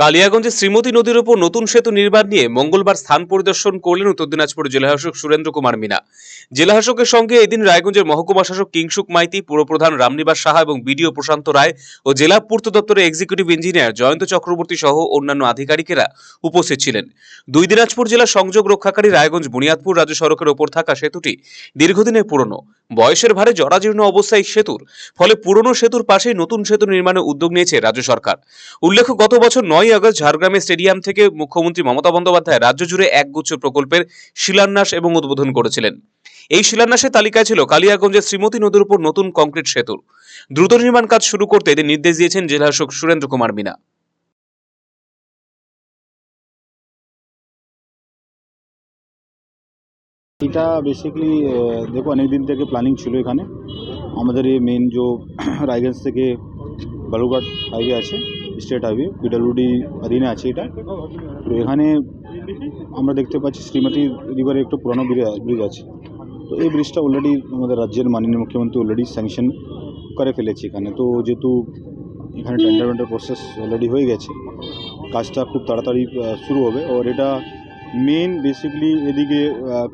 কালিয়াগঞ্জে শ্রীমতী নদীর উপর নতুন সেতু নির্মাণ নিয়ে মঙ্গলবার স্থান পরিদর্শন করলেন উত্তর দিনাজপুর জেলাশাসক সুরেন্দ্র কুমার মিনা। জেলাশাসকের সঙ্গে এদিন রায়গঞ্জের মহকুমা শাসক কিংসুক মাইতি, পুরপ্রধান রামনিবাস সাহা এবং বিডিও প্রশান্ত রায় ও জেলা পূর্ত দপ্তরের এক্সিকিউটিভ ইঞ্জিনিয়ার জয়ন্ত চক্রবর্তী সহ অন্যান্য আধিকারিকেরা উপস্থিত ছিলেন। দুই দিনাজপুর জেলার সংযোগ রক্ষাকারী রায়গঞ্জ বুনিয়াদপুর রাজ্য সড়কের ওপর থাকা সেতুটি দীর্ঘদিনের পুরনো। বয়সের ভারে জরাজীর্ণ অবস্থায় সেতুর, ফলে পুরনো সেতুর পাশেই নতুন সেতু নির্মাণের উদ্যোগ নিয়েছে রাজ্য সরকার। উল্লেখ্য, গত বছর নয় আগস্ট ঝাড়গ্রামে স্টেডিয়াম থেকে মুখ্যমন্ত্রী মমতা বন্দ্যোপাধ্যায় রাজ্য জুড়ে একগুচ্ছ প্রকল্পের শিলান্যাস এবং উদ্বোধন করেছিলেন। এই শিলান্যাসের তালিকায় ছিল কালিয়াগঞ্জের শ্রীমতী নদীর উপর নতুন কংক্রিট সেতুর। দ্রুত নির্মাণ কাজ শুরু করতে এদের নির্দেশ দিয়েছেন জেলাশাসক সুরেন্দ্র কুমার মিনা। এটা বেসিক্যালি দেখো অনেক দিন থেকে প্ল্যানিং ছিল এখানে। আমাদের এই মেন যে রায়গঞ্জ থেকে বালুঘাট হাইওয়ে আছে স্টেট হাইওয়ে পিডাব্লিউডি অধীনে আছে এটা। তো এখানে আমরা দেখতে পাচ্ছি শ্রীমতী রিভারে একটু পুরনো ব্রিজ আছে। তো এই ব্রিজটা অলরেডি আমাদের রাজ্যের মাননীয় মুখ্যমন্ত্রী অলরেডি স্যাংশন করে ফেলেছে এখানে। তো যেহেতু এখানে টেন্ডার প্রসেস অলরেডি হয়ে গেছে, কাজটা খুব তাড়াতাড়ি শুরু হবে। আর এটা মেন বেসিক্যালি এদিকে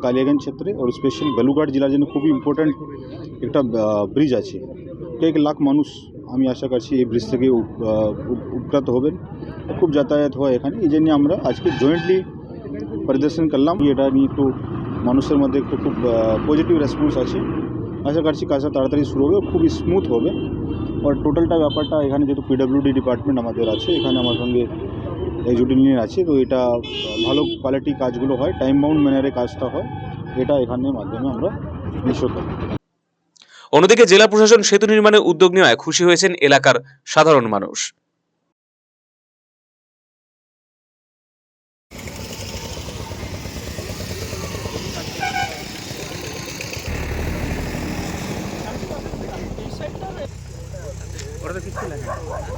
কালিয়াগঞ্জ ক্ষেত্রে আর স্পেশালি বেলুঘাট জেলার জন্য খুবই ইম্পর্ট্যান্ট একটা ব্রিজ আছে। কয়েক লাখ মানুষ, আমি আশা করছি এই ব্রিজ থেকে উপকৃত হবেন। খুব যাতায়াত হয় এখানে। এই জন্য আমরা আজকে জয়েন্টলি পরিদর্শন করলাম। এটা নিয়ে একটু মানুষের মধ্যে একটু খুব পজিটিভ রেসপন্স আছে। আশা করছি কাজটা তাড়াতাড়ি শুরু হবে, খুব স্মুথ হবে। আর টোটালটা ব্যাপারটা এখানে যেহেতু পিডব্লিউডি ডিপার্টমেন্ট আমাদের আছে, এখানে আমার সঙ্গে এক্সিকিউটিভ আছে, তো এটা ভালো কোয়ালিটি কাজগুলো হয় টাইম বাউন্ড ম্যানারে কাজটা হয়, এটা এখানের মাধ্যমে আমরা নিশ্চিত করি অন্যদিকে জেলা প্রশাসন সেতু নির্মাণের উদ্যোগ নেওয়ায় খুশি হয়েছেন এলাকার সাধারণ মানুষ।